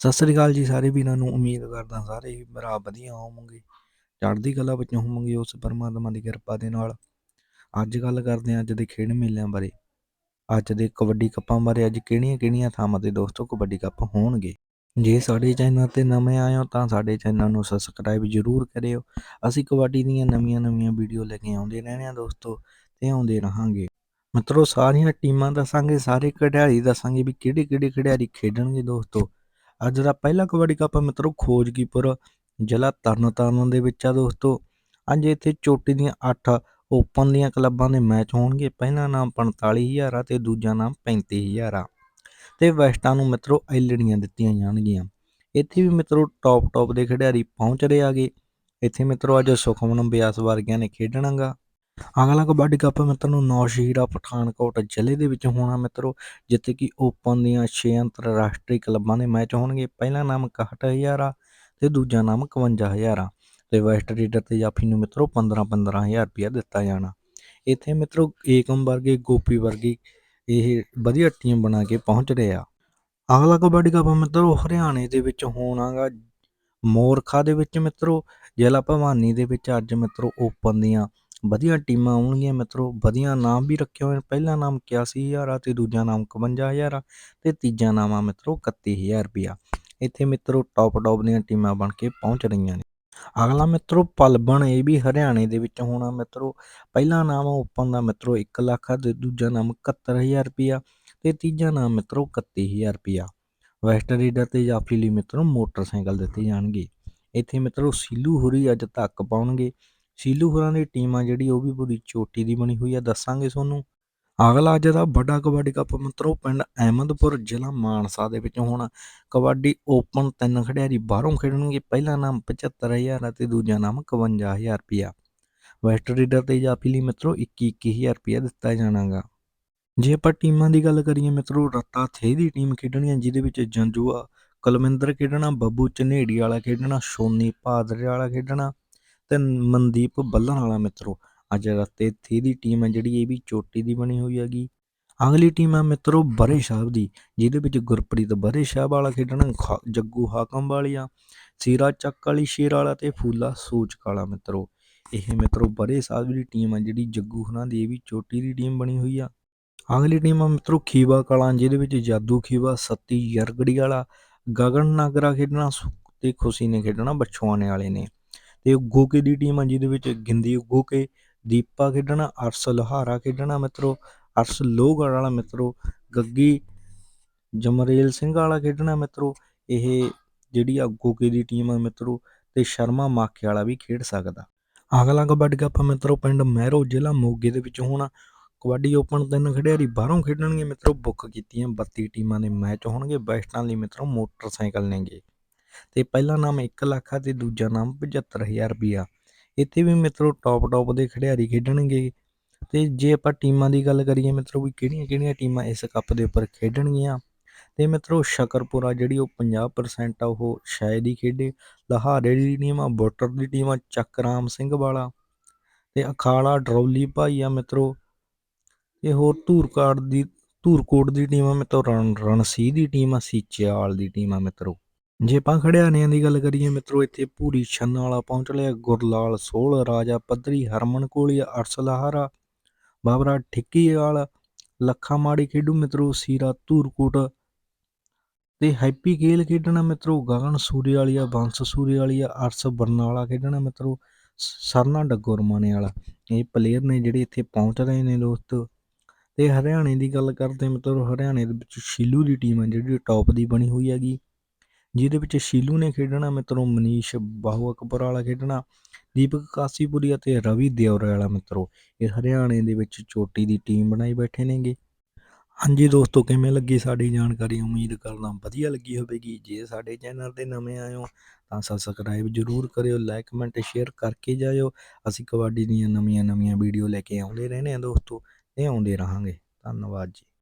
ਸਤਿ ਸ੍ਰੀ ਅਕਾਲ ਜੀ ਸਾਰੇ ਵੀਰਾਂ ਨੂੰ, ਉਮੀਦ ਕਰਦਾ ਸਾਰੇ ਹੀ ਭਰਾ ਵਧੀਆ ਹੋਵੋਗੇ। ਚੜ੍ਹਦੀ ਕਲਾ ਵਿੱਚ ਹੋਵੋਗੇ ਉਸ ਪਰਮਾਤਮਾ ਦੀ ਕਿਰਪਾ ਦੇ ਨਾਲ। ਅੱਜ ਗੱਲ ਕਰਦੇ ਹਾਂ ਅੱਜ ਦੇ ਖੇਡ ਮੇਲਿਆਂ ਬਾਰੇ। ਅੱਜ ਦੇ ਕਬੱਡੀ ਕੱਪਾਂ ਬਾਰੇ ਅੱਜ ਕਿਹੜੀਆਂ ਕਿਹੜੀਆਂ ਥਾਵਾਂ ਤੇ ਦੋਸਤੋ ਕਬੱਡੀ ਕੱਪ ਹੋਣਗੇ? ਜੇ ਸਾਡੇ ਚੈਨਲ ਤੇ ਨਵੇਂ ਆਏ ਹੋ ਤਾਂ ਸਾਡੇ ਚੈਨਲ ਨੂੰ ਸਬਸਕ੍ਰਾਈਬ ਜ਼ਰੂਰ ਕਰਿਓ। ਅਸੀਂ ਕਬੱਡੀ ਦੀਆਂ ਨਵੀਆਂ-ਨਵੀਆਂ ਵੀਡੀਓ ਲੈ ਕੇ ਆਉਂਦੇ ਰਹਿੰਦੇ ਹਾਂ ਦੋਸਤੋ ਤੇ ਆਉਂਦੇ ਰਹਾਂਗੇ। ਮਿੱਤਰੋ ਸਾਰੀਆਂ ਟੀਮਾਂ ਦੱਸਾਂਗੇ, ਸਾਰੇ ਖਿਡਾਰੀ ਦੱਸਾਂਗੇ ਵੀ ਕਿਹੜੇ ਕਿਹੜੇ ਖਿਡਾਰੀ ਖੇਡਣਗੇ ਦੋਸਤੋ। ਅੱਜ ਦਾ ਪਹਿਲਾ ਕਬੱਡੀ ਕੱਪ ਮਿੱਤਰੋ ਖੋਜਕੀਪੁਰ, ਜ਼ਿਲ੍ਹਾ ਤਰਨਤਾਰਨ ਦੇ ਵਿੱਚ ਆ ਦੋਸਤੋ। ਅੱਜ ਇੱਥੇ ਚੋਟੀ ਦੀਆਂ 8 ਓਪਨ ਦੀਆਂ ਕਲੱਬਾਂ ਦੇ ਮੈਚ ਹੋਣਗੇ। ਪਹਿਲਾ ਨਾਮ 45000 ਆ ਤੇ ਦੂਜਾ ਨਾਮ 35000 ਆ। ਤੇ ਵੈਸਟਾਂ ਨੂੰ ਮਿੱਤਰੋ ਐਲੜੀਆਂ ਦਿੱਤੀਆਂ ਜਾਣਗੀਆਂ। ਇੱਥੇ ਵੀ ਮਿੱਤਰੋ ਟੌਪ ਟੌਪ ਦੇ ਖਿਡਾਰੀ ਪਹੁੰਚ ਰਹੇ ਆਗੇ। ਇੱਥੇ ਮਿੱਤਰੋ ਅੱਜ ਸੁਖਮਨ ਬਿਆਸ ਵਰਗਿਆਂ ਨੇ ਖੇਡਣਾਗਾ। ਅਗਲਾ ਕਬੱਡੀ ਕੱਪ ਮਿੱਤਰੋ ਨੌਸ਼ਹੀਰਾ ਪਠਾਨਕੋਟ ਜ਼ਿਲ੍ਹੇ ਦੇ ਵਿੱਚ ਹੋਣਾ ਮਿੱਤਰੋ, ਜਿੱਥੇ ਕਿ ਓਪਨ ਦੀਆਂ 6 ਅੰਤਰਰਾਸ਼ਟਰੀ ਕਲੱਬਾਂ ਦੇ ਮੈਚ ਹੋਣਗੇ। ਪਹਿਲਾ ਨਾਮ 61000 ਆ ਤੇ ਦੂਜਾ ਨਾਮ 51000 ਆ ਤੇ ਵੈਸਟ ਰੀਡਰ ਤੇ ਜਾਫੀ ਨੂੰ ਮਿੱਤਰੋ 15 15000 ਰੁਪਇਆ ਦਿੱਤਾ ਜਾਣਾ। ਇੱਥੇ ਮਿੱਤਰੋ ਏਕਮ ਵਰਗੇ, ਗੋਪੀ ਵਰਗੀ ਇਹ ਵਧੀਆ ਟੀਮ ਬਣਾ ਕੇ ਪਹੁੰਚ ਰਹੇ ਆ। ਅਗਲਾ ਕਬੱਡੀ ਕੱਪ ਮਿੱਤਰੋ ਹਰਿਆਣੇ ਦੇ ਵਿੱਚ ਹੋਣਾਗਾ, ਮੋਰਖਾ ਦੇ ਵਿੱਚ ਮਿੱਤਰੋ, ਜ਼ਿਲ੍ਹਾ ਭਵਾਨੀ ਦੇ ਵਿੱਚ ਅੱਜ ਮਿੱਤਰੋ ਓਪਨ ਦੀਆਂ ਵਧੀਆ ਟੀਮਾਂ ਆਉਣਗੀਆਂ ਮਿੱਤਰੋ, ਵਧੀਆ ਨਾਮ ਵੀ ਰੱਖੇ ਹੋਏ ਨੇ ਪਹਿਲਾ ਨਾਮ 81000 ਆ ਤੇ ਦੂਜਾ ਨਾਮ 51000 ਆ ਤੇ ਤੀਜਾ ਨਾਮ ਆ ਮਿੱਤਰੋ 31000 ਰੁਪਇਆ ਇੱਥੇ ਮਿੱਤਰੋ ਟੌਪ ਟੌਪ ਦੀਆਂ ਟੀਮਾਂ ਬਣ ਕੇ ਪਹੁੰਚ ਰਹੀਆਂ ਨੇ। ਅਗਲਾ ਮਿੱਤਰੋ ਪਲਬਣ ਇਹ ਵੀ ਹਰਿਆਣੇ ਦੇ ਵਿੱਚ ਹੋਣਾ ਮਿੱਤਰੋ। ਪਹਿਲਾ ਨਾਮ ਓਪਨ ਦਾ ਮਿੱਤਰੋ 1 ਲੱਖ ਤੇ ਦੂਜਾ ਨਾਮ 71000 ਰੁਪਇਆ ਤੇ ਤੀਜਾ ਨਾਮ ਮਿੱਤਰੋ 31000 ਰੁਪਇਆ ਵੈਸਟ ਰੀਡਰ ਤੇ ਜਾਫੀ ਲਈ ਮਿੱਤਰੋ ਮੋਟਰਸਾਈਕਲ ਦਿੱਤੇ ਜਾਣਗੇ। ਇੱਥੇ ਮਿੱਤਰੋ ਸੀਲੂ ਹੁਰੀ ਅੱਜ ਧੱਕ ਪਾਉਣਗੇ। ਸੀਲੂ ਹੋਰਾਂ ਦੀ ਟੀਮ ਆ ਜਿਹੜੀ, ਉਹ ਵੀ ਪੂਰੀ ਚੋਟੀ ਦੀ ਬਣੀ ਹੋਈ ਆ, ਦੱਸਾਂਗੇ ਤੁਹਾਨੂੰ। ਅਗਲਾ ਅੱਜ ਦਾ ਵੱਡਾ ਕਬੱਡੀ ਕੱਪ ਮਿੱਤਰੋ, ਪਿੰਡ ਅਹਿਮਦਪੁਰ, ਜ਼ਿਲ੍ਹਾ ਮਾਨਸਾ ਦੇ ਵਿੱਚ ਹੋਣਾ ਕਬੱਡੀ ਓਪਨ ਤਿੰਨ ਖਿਡਾਰੀ ਬਾਹਰੋਂ ਖੇਡਣਗੇ, ਪਹਿਲਾ ਨਾਮ 75000 ਅਤੇ ਦੂਜਾ ਨਾਮ 51000 ਰੁਪਿਆ ਵੈਸਟ ਰੀਡਰ ਤੇ ਜਾਫੀ ਲਈ ਮਿੱਤਰੋ 21 21000 ਰੁਪਿਆ ਦਿੱਤਾ ਜਾਣਾਗਾ। ਜੇ ਆਪਾਂ ਟੀਮਾਂ ਦੀ ਗੱਲ ਕਰੀਏ ਮਿੱਤਰੋ, ਰੱਤਾ ਥੇ ਦੀ ਟੀਮ ਖੇਡਣੀ ਹੈ ਜਿਹਦੇ ਵਿੱਚ ਜੰਜੂਆ ਕਲਮਿੰਦਰ ਖੇਡਣਾ, ਬੱਬੂ ਚਨੇੜੀ ਵਾਲਾ ਖੇਡਣਾ, ਸੋਨੀ ਭਾਦਰੇ ਵਾਲਾ ਖੇਡਣਾ ਤੇ ਮਨਦੀਪ ਬੱਲਣ ਵਾਲਾ ਮਿੱਤਰੋ, ਅੱਜ ਰੱਤੇ ਥੀ ਦੀ ਟੀਮ ਹੈ ਜਿਹੜੀ ਇਹ ਵੀ ਚੋਟੀ ਦੀ ਬਣੀ ਹੋਈ ਹੈਗੀ। ਅਗਲੀ ਟੀਮ ਹੈ ਮਿੱਤਰੋ ਬਰੇ ਸਾਹਿਬ ਦੀ, ਜਿਹਦੇ ਵਿੱਚ ਗੁਰਪ੍ਰੀਤ ਬਰੇ ਸਾਹਿਬ ਵਾਲਾ ਖੇਡਣਾ ਜੱਗੂ ਹਾਕਮ ਵਾਲੀਆ, ਸੀਰਾ ਚੱਕ ਵਾਲੀ ਸ਼ੇਰ ਵਾਲਾ ਤੇ ਫੂਲਾ ਸੋਚ ਵਾਲਾ ਮਿੱਤਰੋ। ਇਹ ਮਿੱਤਰੋ ਬਰੇ ਸਾਹਿਬ ਦੀ ਟੀਮ ਹੈ ਜਿਹੜੀ ਜੱਗੂ ਹਨਾ ਦੀ ਇਹ ਵੀ ਚੋਟੀ ਦੀ ਟੀਮ ਬਣੀ ਹੋਈ ਆ। ਅਗਲੀ ਟੀਮ ਹੈ ਮਿੱਤਰੋ ਖੀਵਾ ਕਲਾਂ, ਜਿਹਦੇ ਵਿੱਚ ਜਾਦੂ ਖੀਵਾ, ਸੱਤੀ ਯਰਗੜੀ ਵਾਲਾ, ਗਗਨ ਨਾਗਰਾ ਖੇਡਣਾ ਤੇ ਖੁਸ਼ੀ ਨੇ ਖੇਡਣਾ ਬਛਵਾਣੇ ਵਾਲੇ ਨੇ। ਤੇ ਗੋਕੇ ਦੀ ਟੀਮ ਆ ਜਿਹਦੇ ਵਿੱਚ ਗਿੰਦੀ ਗੋਕੇ, ਦੀਪਾ ਖੇਡਣਾ, ਅਰਸ ਲੋਹਾਰਾ ਖੇਡਣਾ ਮਿੱਤਰੋ, ਅਰਸ ਲੋਹਗੜ ਵਾਲਾ ਮਿੱਤਰੋ, ਗੱਗੀ ਜਮਰੇਲ ਸਿੰਘ ਵਾਲਾ ਖੇਡਣਾ ਮਿੱਤਰੋ, ਇਹ ਜਿਹੜੀ ਆ ਗੋਕੇ ਦੀ ਟੀਮ ਆ ਮਿੱਤਰੋ ਤੇ ਸ਼ਰਮਾ ਮਾਖੇ ਵਾਲਾ ਵੀ ਖੇਡ ਸਕਦਾ। ਅਗਲਾ ਕਬੱਡੀ ਕੱਪ ਮਿੱਤਰੋ ਪਿੰਡ ਮਹਿਰੋ ਜ਼ਿਲ੍ਹਾ ਮੋਗੇ ਦੇ ਵਿੱਚ ਹੋਣਾ। ਕਬੱਡੀ ਓਪਨ ਤਿੰਨ ਖਿਡਾਰੀ ਬਾਹਰੋਂ ਖੇਡਣਗੇ ਮਿੱਤਰੋ, ਬੁੱਕ ਕੀਤੀਆਂ 32 ਟੀਮਾਂ ਦੇ ਮੈਚ ਹੋਣਗੇ, ਬੈਸਟਾਂ ਲਈ ਮਿੱਤਰੋ ਮੋਟਰਸਾਈਕਲ ਨੇਗੇ। ਤੇ ਪਹਿਲਾ ਨਾਮ 1 ਲੱਖ ਆ ਤੇ ਦੂਜਾ ਨਾਮ 75000 ਰੁਪਿਆ ਇੱਥੇ ਵੀ ਮਿੱਤਰੋ ਟੌਪ ਟੌਪ ਦੇ ਖਿਡਾਰੀ ਖੇਡਣਗੇ। ਤੇ ਜੇ ਆਪਾਂ ਟੀਮਾਂ ਦੀ ਗੱਲ ਕਰੀਏ ਮਿੱਤਰੋ ਵੀ ਕਿਹੜੀਆਂ ਕਿਹੜੀਆਂ ਟੀਮਾਂ ਇਸ ਕੱਪ ਦੇ ਉੱਪਰ ਖੇਡਣਗੀਆਂ? ਤੇ ਮਿੱਤਰੋ ਸ਼ਕਰਪੁਰਾ ਜਿਹੜੀ ਉਹ 50% ਆ, ਉਹ ਸ਼ਾਇਦ ਹੀ ਖੇਡੇ। ਲਹਾਰੇ ਦੀ ਟੀਮ ਆ, ਬੋਟਰ ਦੀ ਟੀਮ ਆ, ਚੱਕਰਾਮ ਸਿੰਘ ਵਾਲਾ। ਤੇ ਅਖਾਲਾ ਡਰੌਲੀ ਭਾਈ ਆ ਮਿੱਤਰੋ। ਇਹ ਹੋਰ ਧੂਰਕਾਟ ਦੀ ਧੂਰਕੋਟ ਦੀ ਟੀਮ ਆ ਮਿੱਤਰੋ, ਰਣ ਰਣਸੀ ਦੀ ਟੀਮ ਆ, ਸੀਚੇਵਾਲ ਦੀ ਟੀਮ ਆ ਮਿੱਤਰੋ। ਜੇ ਆਪਾਂ ਖੜਿਆਣਿਆਂ ਦੀ ਗੱਲ ਕਰੀਏ ਮਿੱਤਰੋ, ਇੱਥੇ ਪੂਰੀ ਛੰਨ ਵਾਲਾ ਪਹੁੰਚ ਲਿਆ। ਗੁਰਲਾਲ ਸੋਲ ਰਾਜਾ ਪੱਧਰੀ, ਹਰਮਨ ਕੋਲੀਆ ਅਰਸਲਾਹਰਾ ਬਾਬਰਾ ਠਿੱਕੀ ਵਾਲਾ ਲੱਖਾ ਮਾੜੀ ਖੇਡੂ ਮਿੱਤਰੋ, ਸੀਰਾ ਧੂਰਕੋਟ ਤੇ ਹੈਪੀ ਗੇਲ ਖੇਡਣਾ ਮਿੱਤਰੋ, ਗਗਨ ਸੂਰੀ ਵਾਲੀਆ ਬੰਸ ਸੂਰੀ ਵਾਲੀਆ ਅਰਸ ਬਰਨਾਲਾ ਖੇਡਣਾ ਮਿੱਤਰੋ ਸਰਨਾ ਡੱਗੋਰਮਾਨੇ ਵਾਲਾ। ਇਹ ਪਲੇਅਰ ਨੇ ਜਿਹੜੇ ਇੱਥੇ ਪਹੁੰਚ ਰਹੇ ਨੇ ਦੋਸਤੋ। ਤੇ ਹਰਿਆਣੇ ਦੀ ਗੱਲ ਕਰਦੇ ਮਿੱਤਰੋ, ਹਰਿਆਣੇ ਦੇ ਵਿੱਚ ਸ਼ੀਲੂ ਦੀ ਟੀਮ ਹੈ ਜਿਹੜੀ ਟੌਪ ਦੀ ਬਣੀ ਹੋਈ ਹੈਗੀ। ਜਿਹਦੇ ਵਿੱਚ ਸ਼ੀਲੂ ਨੇ ਖੇਡਣਾ, ਮਿੱਤਰੋ ਮਨੀਸ਼ ਬਾਹੂ ਅਕਬਰ ਵਾਲਾ ਖੇਡਣਾ, ਦੀਪਕ ਕਾਸੀਪੁਰੀ ਅਤੇ ਰਵੀ ਦਿਓਰ ਵਾਲਾ ਮਿੱਤਰੋ, ਇਹ ਹਰਿਆਣੇ ਦੇ ਵਿੱਚ ਚੋਟੀ ਦੀ ਟੀਮ ਬਣਾਈ ਬੈਠੇ ਨੇਗੇ। ਹਾਂਜੀ ਦੋਸਤੋ, ਕਿਵੇਂ ਲੱਗੀ ਸਾਡੀ ਜਾਣਕਾਰੀ? ਉਮੀਦ ਕਰਦਾ ਵਧੀਆ ਲੱਗੀ ਹੋਵੇਗੀ। ਜੇ ਸਾਡੇ ਚੈਨਲ ਤੇ ਨਵੇਂ ਆਏ ਹੋ, ਤਾਂ ਸਬਸਕ੍ਰਾਈਬ ਜ਼ਰੂਰ ਕਰਿਓ ਲਾਈਕ ਕਮੈਂਟ ਸ਼ੇਅਰ ਕਰਕੇ ਜਾਇਓ। ਅਸੀਂ ਕਬੱਡੀ ਦੀਆਂ ਨਵੀਆਂ ਨਵੀਆਂ ਵੀਡੀਓ ਲੈ ਕੇ ਆਉਂਦੇ ਰਹਿੰਦੇ ਹਾਂ ਦੋਸਤੋ, ਤੇ ਆਉਂਦੇ ਰਹਾਂਗੇ। ਧੰਨਵਾਦ ਜੀ।